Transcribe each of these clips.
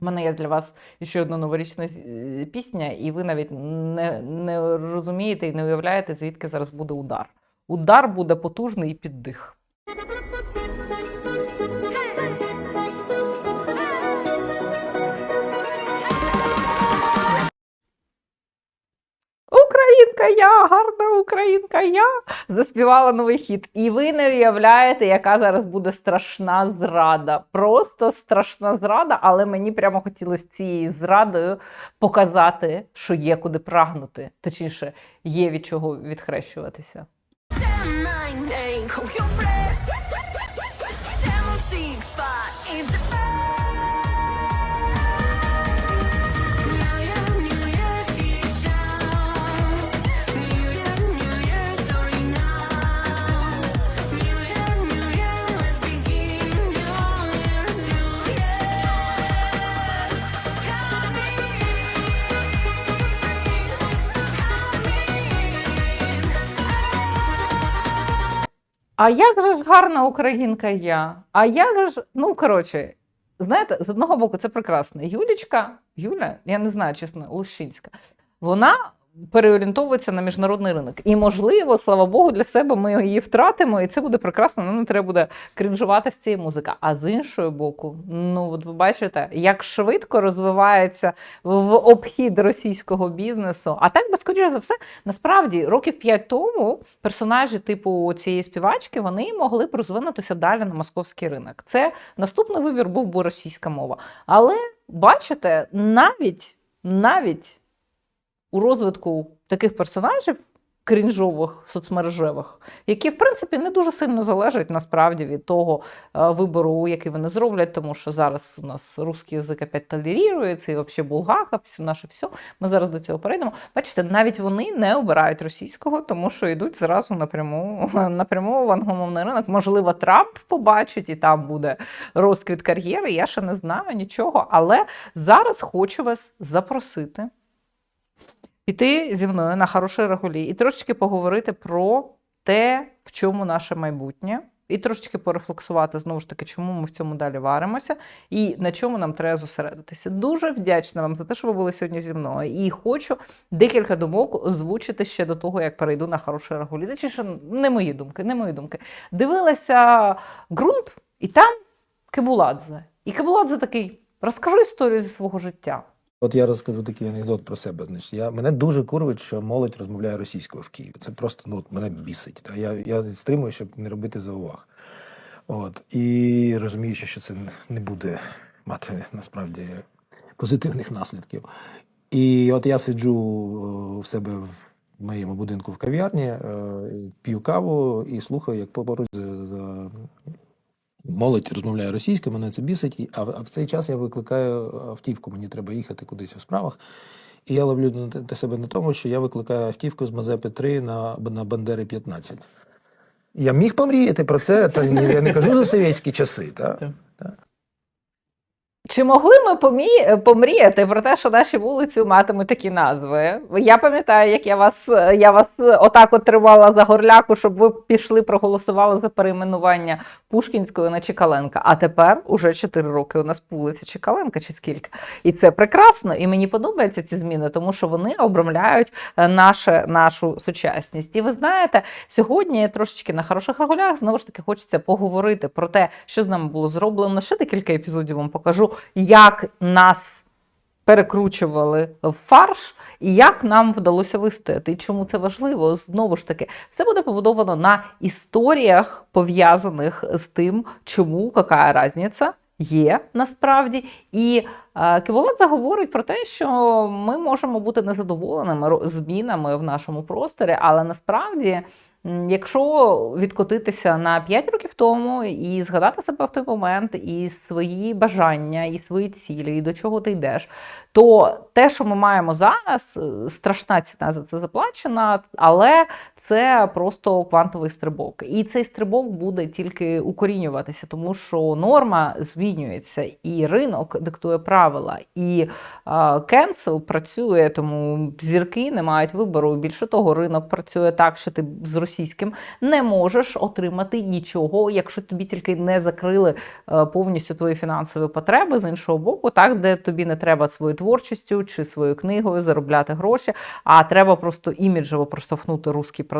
У мене є для вас ще одна новорічна е, пісня, і ви навіть не, не розумієте і не уявляєте, звідки зараз буде удар. Удар буде потужний і під Українка я, гарна українка я заспівала новий хіт. І ви не уявляєте, яка зараз буде страшна зрада. Просто страшна зрада, але мені прямо хотілося цією зрадою показати, що є куди прагнути. Точніше, є від чого відхрещуватися. А як же ж гарна українка я? А як ж, ну коротше, знаєте, з одного боку, це прекрасно. Юлічка, Юля, я не знаю, чесно, Лущинська, вона переорієнтовується на міжнародний ринок. І, можливо, слава Богу, для себе ми її втратимо, і це буде прекрасно. Нам не треба буде крінжувати з цієї музики. А з іншого боку, ну от ви бачите, як швидко розвивається в обхід російського бізнесу. А так би скоріше за все, насправді років п'ять тому персонажі типу цієї співачки вони могли б розвинутися далі на московський ринок. Це наступний вибір був би російська мова. Але бачите, навіть навіть у розвитку таких персонажів. Крінжових соцмережевих, які в принципі не дуже сильно залежать насправді від того е, вибору, який вони зроблять, тому що зараз у нас русський язик опять толерірується, і взагалі булгака, все наше все. Ми зараз до цього перейдемо. Бачите, навіть вони не обирають російського, тому що йдуть зразу напряму, напряму в англомовний ринок. Можливо, Трамп побачить і там буде розквіт кар'єри. Я ще не знаю нічого, але зараз хочу вас запросити піти зі мною на хороший регулі і трошечки поговорити про те, в чому наше майбутнє. І трошечки порефлексувати знову ж таки, чому ми в цьому далі варимося, і на чому нам треба зосередитися. Дуже вдячна вам за те, що ви були сьогодні зі мною. І хочу декілька думок озвучити ще до того, як перейду на хороший регулі. Точніше, не мої думки, не мої думки. Дивилася ґрунт, і там Кебуладзе. І Кебуладзе такий: розкажу історію зі свого життя. От я розкажу такий анекдот про себе. Значить, я мене дуже курвить, що молодь розмовляє російською в Києві. Це просто ну от мене бісить. Та я, я стримую, щоб не робити зауваг. От і розуміючи, що це не буде мати насправді позитивних наслідків. І от я сиджу е, в себе в моєму будинку в кав'ярні, е, п'ю каву і слухаю, як поруч за- молодь розмовляє російською, мене це бісить. А, в цей час я викликаю автівку, мені треба їхати кудись у справах. І я ловлю себе на тому, що я викликаю автівку з Мазепи 3 на, на Бандери 15. Я міг помріяти про це, та я не кажу за совєтські часи. Та? Чи могли ми помі... помріяти про те, що наші вулиці матимуть такі назви? Я пам'ятаю, як я вас, я вас отак от тримала за горляку, щоб ви пішли, проголосували за перейменування Пушкінської на Чекаленка. А тепер уже 4 роки у нас вулиця Чекаленка, чи скільки. І це прекрасно. І мені подобаються ці зміни, тому що вони обрамляють е, наше, нашу сучасність. І ви знаєте, сьогодні трошечки на хороших регулях знову ж таки хочеться поговорити про те, що з нами було зроблено. Ще декілька епізодів вам покажу, як нас перекручували в фарш. І як нам вдалося вистояти, і чому це важливо? Знову ж таки, все буде побудовано на історіях, пов'язаних з тим, чому яка різниця є насправді. І е, Киволадзе говорить про те, що ми можемо бути незадоволеними змінами в нашому просторі, але насправді. Якщо відкотитися на 5 років тому і згадати себе в той момент, і свої бажання, і свої цілі, і до чого ти йдеш, то те, що ми маємо зараз, е, страшна ціна за це заплачена, але це просто квантовий стрибок. І цей стрибок буде тільки укорінюватися, тому що норма змінюється, і ринок диктує правила, і кенсел працює, тому зірки не мають вибору. Більше того, ринок працює так, що ти з російським не можеш отримати нічого, якщо тобі тільки не закрили е, повністю твої фінансові потреби з іншого боку, так де тобі не треба своєю творчістю чи своєю книгою заробляти гроші, а треба просто іміджево проштовхнути русський продукт.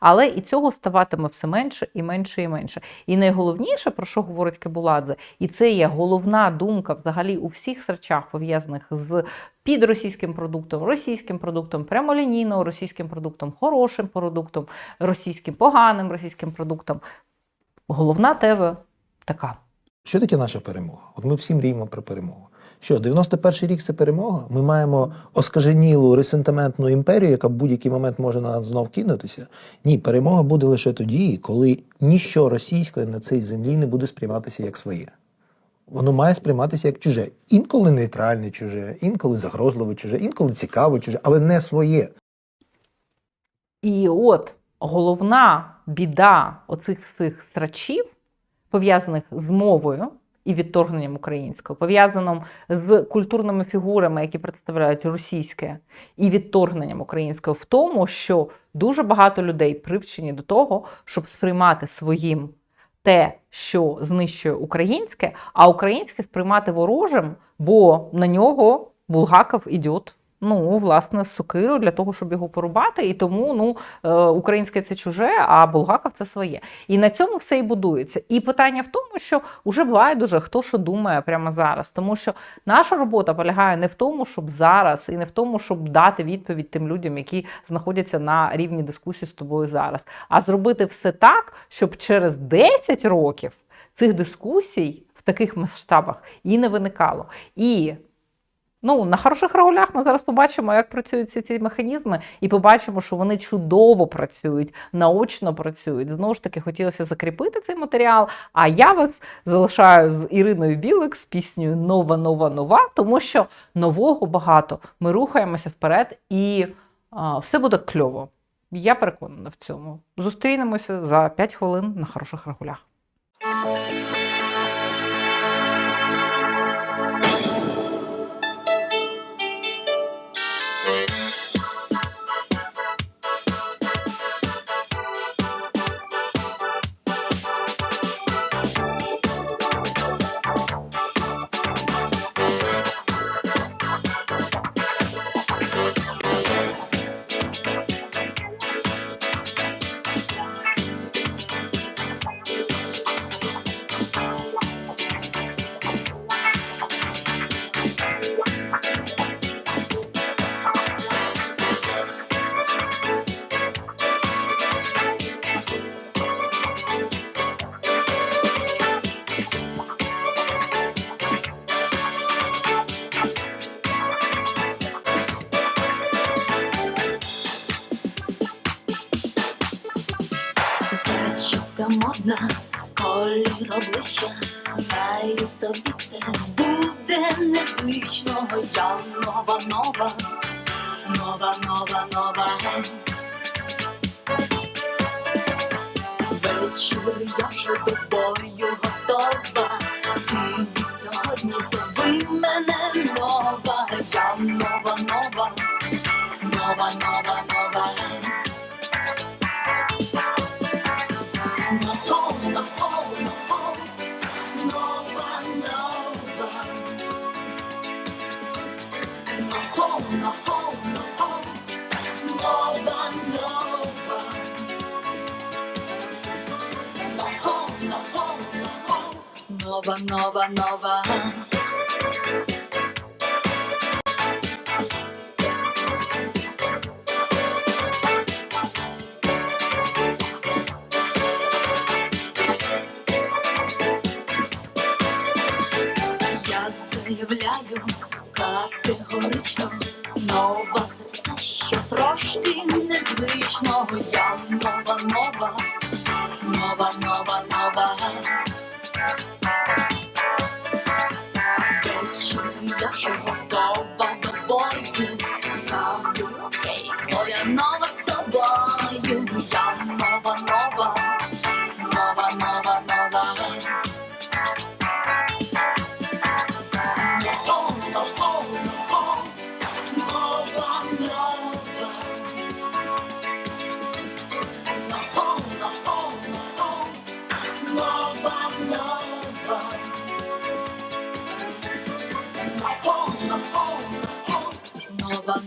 Але і цього ставатиме все менше і менше і менше. І найголовніше, про що говорить Кебуладзе, і це є головна думка взагалі у всіх речах, пов'язаних з під російським продуктом, російським продуктом, прямолінійно російським продуктом, хорошим продуктом, російським поганим російським продуктом. Головна теза така. Що таке наша перемога? От ми всі мріємо про перемогу. Що, 91-й рік це перемога? Ми маємо оскаженілу ресентиментну імперію, яка в будь-який момент може на нас знов кинутися. Ні, перемога буде лише тоді, коли ніщо російське на цій землі не буде сприйматися як своє. Воно має сприйматися як чуже. Інколи нейтральне чуже, інколи загрозливе чуже, інколи цікаве чуже, але не своє. І от головна біда оцих всіх страчів, пов'язаних з мовою і відторгненням українського, пов'язаним з культурними фігурами, які представляють російське, і відторгненням українського, в тому, що дуже багато людей привчені до того, щоб сприймати своїм те, що знищує українське, а українське сприймати ворожим, бо на нього Булгаков ідіот. Ну, власне, з сокирою для того, щоб його порубати, і тому ну е, українське це чуже, а Булгаков це своє. І на цьому все і будується. І питання в тому, що вже байдуже, хто що думає прямо зараз. Тому що наша робота полягає не в тому, щоб зараз, і не в тому, щоб дати відповідь тим людям, які знаходяться на рівні дискусії з тобою зараз, а зробити все так, щоб через 10 років цих дискусій в таких масштабах і не виникало. І Ну, на хороших регулях ми зараз побачимо, як працюють ці ці механізми, і побачимо, що вони чудово працюють, наочно працюють. Знову ж таки, хотілося закріпити цей матеріал. А я вас залишаю з Іриною Білик з піснею Нова, нова, нова, тому що нового багато. Ми рухаємося вперед, і а, все буде кльово. Я переконана в цьому. Зустрінемося за 5 хвилин на хороших регулях. Зачіска модна, колір обличчя, знаю тобі це буде незвично, я нова, нова, нова, нова, нова. Вечір я вже до бою готова, нова, нова, нова. Я заявляю категорично, нова це все, що трошки незвичного. Я нова, нова, нова, нова, нова.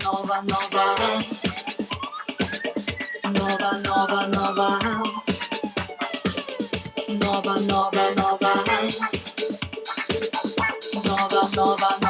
Нова, нова, нова. Нова, нова, нова. Нова, нова, нова. Нова, нова, нова.